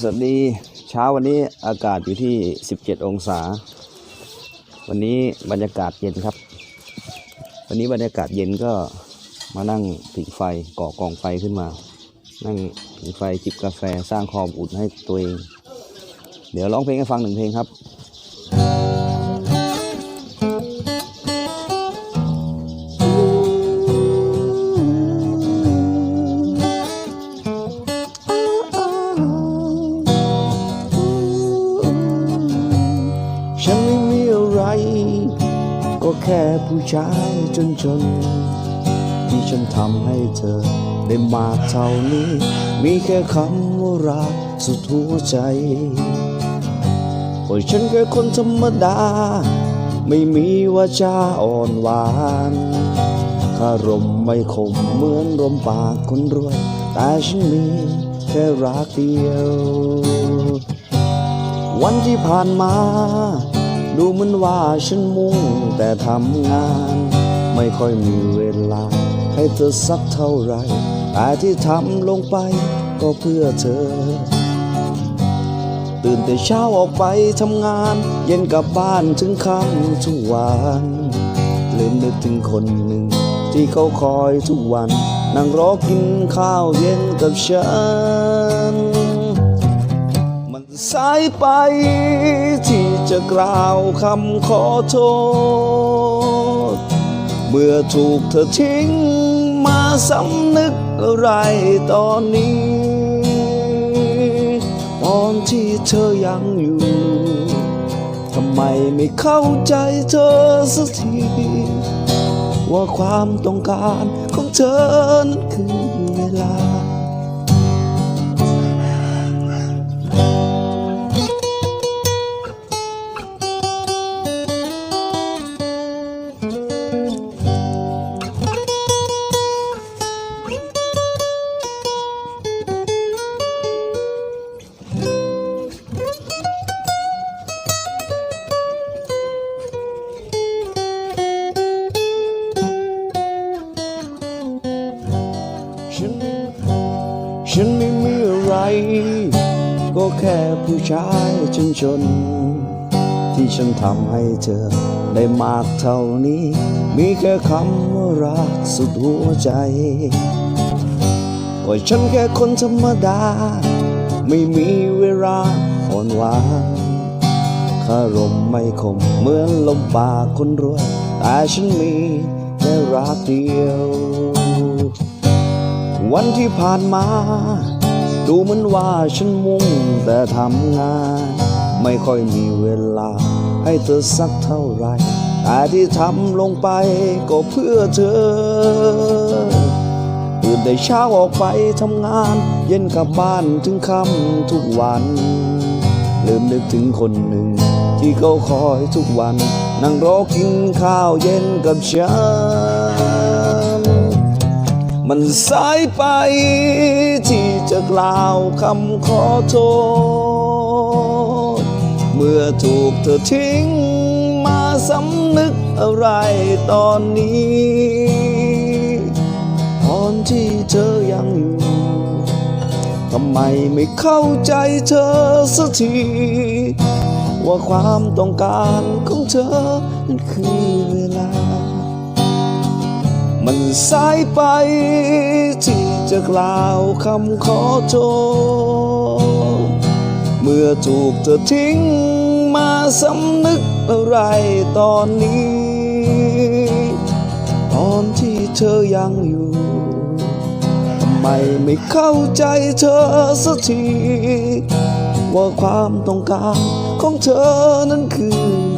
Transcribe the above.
สวัสดีเช้าวันนี้อากาศอยู่ที่ 17 องศา วันนี้บรรยากาศเย็นครับ วันนี้บรรยากาศเย็นก็มานั่งผิงไฟก่อกองไฟขึ้นมา นั่งผิงไฟจิบกาแฟสร้างความอุ่นให้ตัวเอง เดี๋ยวร้องเพลงให้ฟังหนึ่งเพลงครับ ฉันไม่มีอะไร ก็แค่ผู้ชายจนจนๆที่ฉันทำให้เธอ ได้มากเท่านี้ มีแค่คำว่ารักสุดหัวใจก็ฉันแค่คนธรรมดา ไม่มีวาจาอ่อนหวานคารมไม่คมเหมือนลมปากคนรวย แต่ฉันมีแค่รักเดียว วันที่ผ่านมา ดูเหมือนว่าฉันมุ่งแต่ทำงาน ไม่ค่อยมีเวลา ให้เธอสักเท่าไรแต่ที่ทำลงไปก็เพื่อเธอ ตื่นแต่เช้าออกไปทำงาน เย็นกลับบ้านถึงค่ำทุกวันลืมนึกถึงคนหนึ่ง ที่เขาคอยทุกวัน นั่งรอกินข้าวเย็นกับฉัน สายไปที่จะกล่าวคำขอโทษ เมื่อถูกเธอทิ้งมาสำนึกอะไรตอนนี้ ตอนที่เธอยังอยู่ ทำไมไม่เข้าใจเธอสักที ว่าความต้องการของเธอนั้นคือเวลา ฉันไม่มีอะไร ก็แค่ผู้ชายจนจนที่ฉันทำให้เธอได้มากเท่านี้ มีแค่คำว่ารักสุดหัวใจ ก็ฉันแค่คนธรรมดา ไม่มีเวลาอ่อนหวานคารมไม่คมเหมือนลมปากคนรวย แต่ฉันมีแค่รักเดียว วันที่ผ่านมา ดูเหมือนว่าฉันมุ่งแต่ทำงาน ไม่ค่อยมีเวลา ให้เธอสักเท่าไหรแต่ที่ทำลงไปก็เพื่อเธอตื่นแต่เช้าออกไปทำงาน เย็นกลับบ้านถึงค่ำทุกวัน ลืมนึกถึงคนหนึ่ง ที่เขาคอยทุกวัน นั่งรอกินข้าวเย็นกับฉัน มันสายไปที่จะกล่าวคำขอโทษ เมื่อถูกเธอทิ้งมาสำนึกอะไรตอนนี้ ตอนที่เธอยังอยู่ทำไมไม่เข้าใจเธอสักทีว่าความต้องการของเธอนั้นคือเวลา มันสายไป ที่จะกล่าวคำขอโทษ เมื่อถูกเธอทิ้งมาสำนึกอะไรตอนนี้ ตอนที่เธอยังอยู่ ทำไมไม่เข้าใจเธอสักที ว่าความต้องการของเธอนั้นคือ